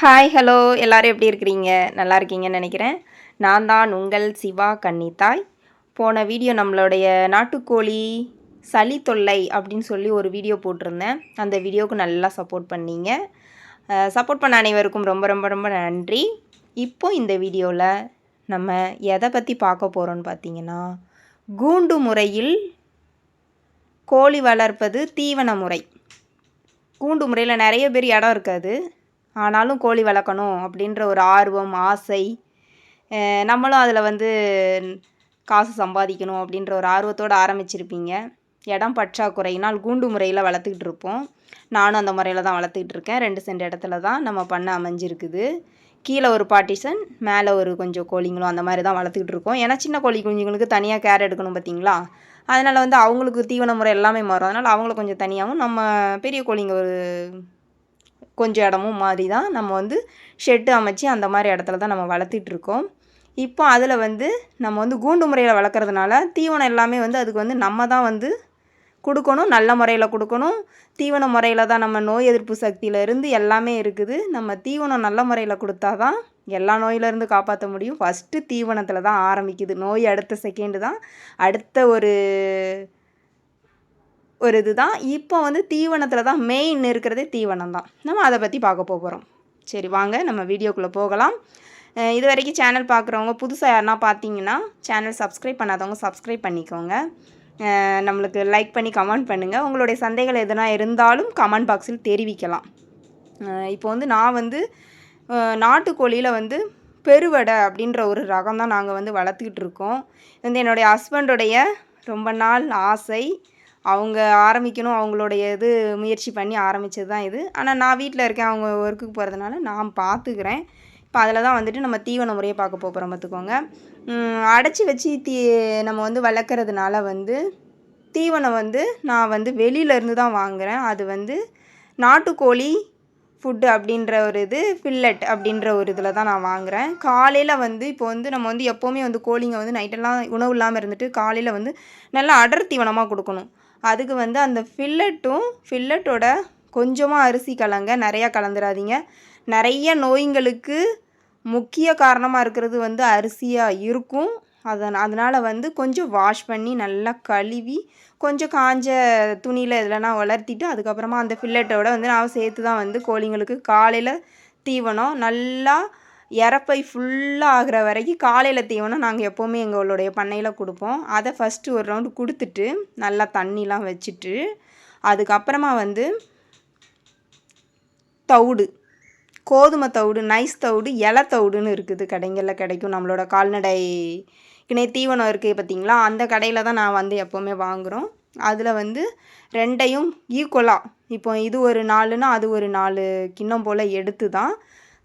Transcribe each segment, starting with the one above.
Hi hello எல்லோரும் எப்படி இருக்கிறீங்க? நல்லா இருக்கீங்கன்னு நினைக்கிறேன். நான் தான் உங்கள் சிவா கன்னித்தாய். போன வீடியோ நம்மளுடைய நாட்டுக்கோழி சளி தொல்லை அப்படின்னு சொல்லி ஒரு வீடியோ போட்டிருந்தேன். அந்த வீடியோவுக்கு நல்லா சப்போர்ட் பண்ணீங்க. சப்போர்ட் பண்ண அனைவருக்கும் ரொம்ப ரொம்ப ரொம்ப நன்றி. இப்போ இந்த வீடியோவில் நம்ம எதை பற்றி பார்க்க போகிறோன்னு பார்த்தீங்கன்னா கூண்டு முறையில் கோழி வளர்ப்பது தீவன முறை. கூண்டு முறையில் நிறைய பேர் இடம் இருக்காது. ஆனாலும் கோழி வளர்க்கணும் அப்படின்ற ஒரு ஆர்வம் ஆசை. நம்மளும் அதில் வந்து காசு சம்பாதிக்கணும் அப்படின்ற ஒரு ஆர்வத்தோடு ஆரம்பிச்சிருப்பீங்க. இடம் பற்றாக்குறையினால் கூண்டு முறையில் வளர்த்துக்கிட்டு இருப்போம். நானும் அந்த முறையில் தான் வளர்த்துக்கிட்டு இருக்கேன். ரெண்டு சென்ட் இடத்துல தான் நம்ம பண்ண அமைஞ்சிருக்குது. கீழே ஒரு பார்ட்டிஷன் மேலே ஒரு கொஞ்சம் கோழிங்களும் அந்த மாதிரி தான் வளர்த்துக்கிட்டு இருக்கோம். ஏன்னா சின்ன கோழி குஞ்சுங்களுக்கு தனியாக கேர் எடுக்கணும் பார்த்தீங்களா? அதனால் வந்து அவங்களுக்கு தீவன முறை எல்லாமே மாறும். அதனால் அவங்கள கொஞ்சம் தனியாகவும் நம்ம பெரிய கோழிங்க ஒரு கொஞ்சம் இடமும் மாதிரி தான் நம்ம வந்து ஷெட்டு அமைச்சு அந்த மாதிரி இடத்துல தான் நம்ம வளர்த்துட்ருக்கோம் இப்போ அதில் வந்து நம்ம வந்து கூண்டு முறையில் வளர்க்குறதுனால தீவனம் எல்லாமே வந்து அதுக்கு வந்து நம்ம தான் வந்து கொடுக்கணும் நல்ல முறையில் கொடுக்கணும். தீவன முறையில் தான் நம்ம நோய் எதிர்ப்பு சக்தியில இருந்து எல்லாமே இருக்குது. நம்ம தீவனம் நல்ல முறையில் கொடுத்தா தான் எல்லா நோயிலேருந்து காப்பாற்ற முடியும். ஃபஸ்ட்டு தீவனத்தில் தான் ஆரம்பிக்குது. நோய் அடுத்த செகண்டு தான். அடுத்த ஒரு ஒரு இதுதான். இப்போ வந்து தீவனத்தில் தான் மெயின் இருக்கிறதே தீவனம் தான் நம்ம அதை பற்றி பார்க்க போகிறோம் சரி வாங்க நம்ம வீடியோக்குள்ளே போகலாம். இது வரைக்கும் சேனல் பார்க்குறவங்க புதுசாக யாருன்னா பார்த்தீங்கன்னா சேனல் சப்ஸ்கிரைப் பண்ணாதவங்க சப்ஸ்கிரைப் பண்ணிக்கோங்க. நம்மளுக்கு லைக் பண்ணி கமெண்ட் பண்ணுங்கள் உங்களுடைய சந்தைகள் எதனா இருந்தாலும் கமெண்ட் பாக்ஸில் தெரிவிக்கலாம். இப்போ வந்து நான் வந்து நாட்டுக்கோழியில் வந்து பெருவடை அப்படின்ற ஒரு ரகம் தான் நாங்கள் வந்து வளர்த்துக்கிட்டு இருக்கோம். வந்து என்னுடைய ஹஸ்பண்டோடைய ரொம்ப நாள் ஆசை. அவங்க ஆரம்பிக்கணும் அவங்களுடைய இது முயற்சி பண்ணி ஆரம்பித்தது தான் இது. ஆனால் நான் வீட்டில் இருக்கேன் அவங்க ஒர்க்குக்கு போகிறதுனால நான் பார்த்துக்கிறேன் இப்போ அதில் தான் வந்துட்டு நம்ம தீவன முறையை பார்க்க போகிறோம் பார்த்துக்கோங்க அடைச்சி வச்சு தீ நம்ம வந்து வளர்க்குறதுனால வந்து தீவனம் வந்து நான் வந்து வெளியிலேருந்து தான் வாங்குகிறேன் அது வந்து நாட்டுக்கோழி ஃபுட்டு அப்படின்ற ஒரு இது ஃபில்லட் அப்படின்ற ஒரு இதில் தான் நான் வாங்குகிறேன் காலையில் வந்து இப்போ வந்து நம்ம வந்து எப்போவுமே வந்து கோழிங்க வந்து நைட்டெல்லாம் உணவு இல்லாமல் இருந்துட்டு காலையில் வந்து நல்லா அடர் தீவனமாக கொடுக்கணும். அதுக்கு வந்து அந்த ஃபில்லட்டும் ஃபில்லட்டோட கொஞ்சமாக அரிசி கலங்க நிறையா கலந்துடாதீங்க நிறைய நோய்ங்களுக்கு முக்கிய காரணமாக இருக்கிறது வந்து அரிசியாக இருக்கும். அதன் அதனால் வந்து கொஞ்சம் வாஷ் பண்ணி நல்லா கழுவி கொஞ்சம் காஞ்ச துணியில் இதெல்லாம் வளர்த்திட்டு அதுக்கப்புறமா அந்த ஃபில்லட்டோட வந்து நான் சேர்த்து தான் வந்து கோழிங்களுக்கு காலையில் தீவனம். நல்லா இறப்பை ஃபுல்லாக ஆகிற வரைக்கும் காலையில் தீவனம் நாங்கள் எப்போவுமே எங்களுடைய பண்ணையில் கொடுப்போம். அதை ஃபஸ்ட்டு ஒரு ரவுண்டு கொடுத்துட்டு நல்லா தண்ணிலாம் வச்சுட்டு அதுக்கப்புறமா வந்து தவிடு கோதுமை தவிடு நைஸ் தவிடு இலை தவிடுன்னு இருக்குது கடைங்களில் கிடைக்கும். நம்மளோட கால்நடை கிணை தீவனம் இருக்குது பார்த்தீங்களா? அந்த கடையில் தான் நான் வந்து எப்போவுமே வாங்குகிறோம் அதில் வந்து ரெண்டையும் ஈக்குவலாக இப்போ இது ஒரு நாலுன்னா அது ஒரு நாலு கிண்ணம் போல் எடுத்து தான்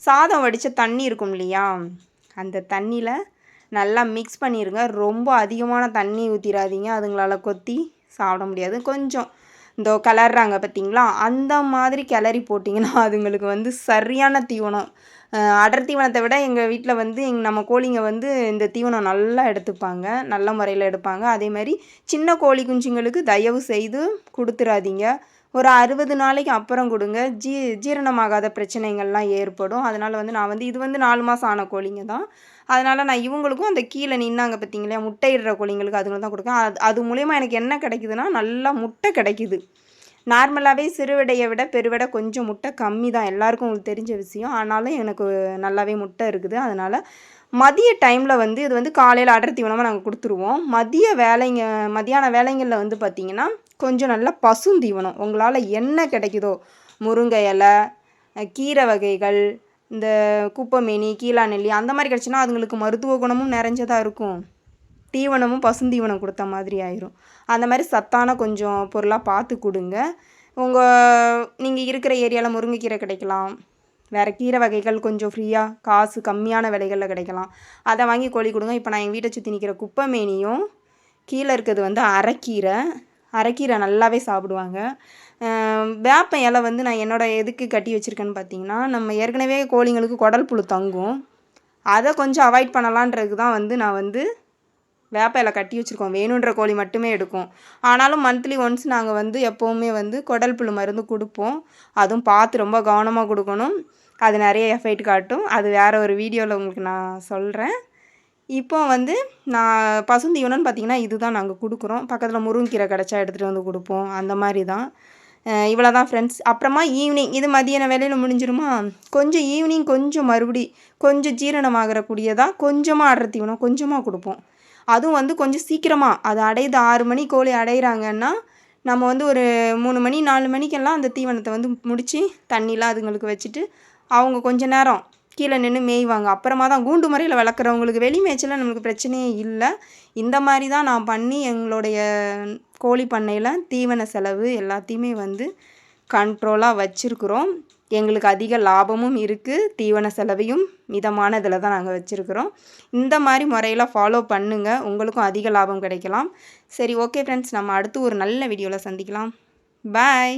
சாதம் வடித்த தண்ணி இருக்கும் இல்லையா? அந்த தண்ணியில் நல்லா மிக்ஸ் பண்ணிடுங்க ரொம்ப அதிகமான தண்ணி ஊற்றிடாதீங்க அதுங்களால் கொத்தி சாப்பிட முடியாது. கொஞ்சம் இந்த கிளறாங்க பார்த்தீங்களா அந்த மாதிரி கிளறி போட்டிங்கன்னா அதுங்களுக்கு வந்து சரியான தீவனம். அடர் தீவனத்தை விட எங்கள் வீட்டில் வந்து எங் நம்ம கோழிங்க வந்து இந்த தீவனம் நல்லா எடுத்துப்பாங்க. நல்ல முறையில் எடுப்பாங்க. அதே மாதிரி சின்ன கோழி குஞ்சுங்களுக்கு தயவு செய்து கொடுத்துறாதீங்க. ஒரு அறுபது நாளைக்கு அப்புறம் கொடுங்க. ஜீ ஜீரணமாகாத பிரச்சனைகள்லாம் ஏற்படும். அதனால் வந்து நான் வந்து இது வந்து நாலு மாதம் ஆன கோழிங்க தான். அதனால் நான் இவங்களுக்கும் அந்த கீழே நின்னாங்க பார்த்தீங்களா முட்டையிடுற கோழிங்களுக்கு அதுங்களுக்கு தான் கொடுக்கேன் அது அது மூலயமா எனக்கு என்ன கிடைக்குதுன்னா நல்லா முட்டை கிடைக்குது. நார்மலாகவே சிறுவிடையை விட பெருவிடை கொஞ்சம் முட்டை கம்மி தான். எல்லாருக்கும் உங்களுக்கு தெரிஞ்ச விஷயம். ஆனாலும் எனக்கு நல்லாவே முட்டை இருக்குது. அதனால் மதிய டைமில் வந்து இது வந்து காலையில் அடர் தீவனமாக நாங்கள் கொடுத்துருவோம். மதிய வேலைங்க மதியான வேலைங்களில் வந்து பார்த்திங்கன்னா கொஞ்சம் நல்லா பசுந்தீவனம். உங்களால் என்ன கிடைக்குதோ? முருங்கை இலை கீரை வகைகள் இந்த குப்பைமேனி கீழாநெல்லி அந்த மாதிரி கிடச்சின்னா அதுங்களுக்கு மருத்துவ குணமும் நிறைஞ்சதாக இருக்கும். தீவனமும் பசுந்தீவனம் கொடுத்த மாதிரி ஆயிரும். அந்த மாதிரி சத்தான கொஞ்சம் பொருளாக பார்த்து கொடுங்க. உங்கள் நீங்கள் இருக்கிற ஏரியாவில் முருங்கைக்கீரை கிடைக்கலாம். வேறு கீரை வகைகள் கொஞ்சம் ஃப்ரீயாக காசு கம்மியான விலைகளில் கிடைக்கலாம். அதை வாங்கி கோழி கொடுங்க. இப்போ நான் எங்கள் வீட்டை சுற்றி நிற்கிற குப்பைமேனியும் கீழே இருக்கிறது வந்து அரைக்கீரை. அரைக்கீரை நல்லாவே சாப்பிடுவாங்க. வேப்ப இலை வந்து நான் என்னோட எதுக்கு கட்டி வச்சுருக்கேன்னு பார்த்தீங்கன்னா நம்ம ஏற்கனவே கோழிங்களுக்கு குடல் புழு தங்கும். அதை கொஞ்சம் அவாய்ட் பண்ணலான்றதுக்கு தான் வந்து நான் வந்து வேப்ப இலை கட்டி வச்சுருக்கோம். வேணுன்ற கோழி மட்டுமே எடுக்கும். ஆனாலும் மந்த்லி ஒன்ஸ் நாங்கள் வந்து எப்போவுமே வந்து குடல் புழு மருந்து கொடுப்போம். அதுவும் பார்த்து ரொம்ப கவனமாக கொடுக்கணும். அது நிறைய எஃபெக்ட் காட்டும். அது வேறு ஒரு வீடியோவில் உங்களுக்கு நான் சொல்கிறேன் இப்போ வந்து நான் பசுந்தீவனம்னு பார்த்தீங்கன்னா இதுதான் நாங்கள் கொடுக்குறோம். பக்கத்தில் முருங்கீரை கிடச்சா எடுத்துகிட்டு வந்து கொடுப்போம். அந்த மாதிரி தான் இவ்வளோ தான் ஃப்ரெண்ட்ஸ் அப்புறமா ஈவினிங் இது மதியான வேலையில் முடிஞ்சிருமா? கொஞ்சம் ஈவினிங் கொஞ்சம் மறுபடி கொஞ்சம் ஜீரணமாகிற கூடியதாக கொஞ்சமாக ஆடுற தீவனம் கொஞ்சமாக கொடுப்போம். அதுவும் வந்து கொஞ்சம் சீக்கிரமாக அது அடையுது ஆறு மணி கோழி அடையிறாங்கன்னா நம்ம வந்து ஒரு மூணு மணி நாலு மணிக்கெல்லாம் அந்த தீவனத்தை வந்து முடித்து தண்ணிலாம் அதுங்களுக்கு வச்சுட்டு அவங்க கொஞ்ச நேரம் கீழே நின்று மேய்வாங்க. அப்புறமா தான் கூண்டு முறையில் வளர்க்குறவங்களுக்கு வெளி மேய்ச்சலில் நம்மளுக்கு பிரச்சனையே இல்லை. இந்த மாதிரி தான் நான் பண்ணி எங்களுடைய கோழி பண்ணையில் தீவன செலவு எல்லாத்தையுமே வந்து கண்ட்ரோலாக வச்சுருக்குறோம். எங்களுக்கு அதிக லாபமும் இருக்குது தீவன செலவையும் மிதமான இதில் தான் நாங்கள் வச்சுருக்குறோம். இந்த மாதிரி முறையில் ஃபாலோ பண்ணுங்கள் உங்களுக்கும் அதிக லாபம் கிடைக்கலாம். சரி ஓகே ஃப்ரெண்ட்ஸ் நம்ம அடுத்து ஒரு நல்ல வீடியோவில் சந்திக்கலாம். பாய்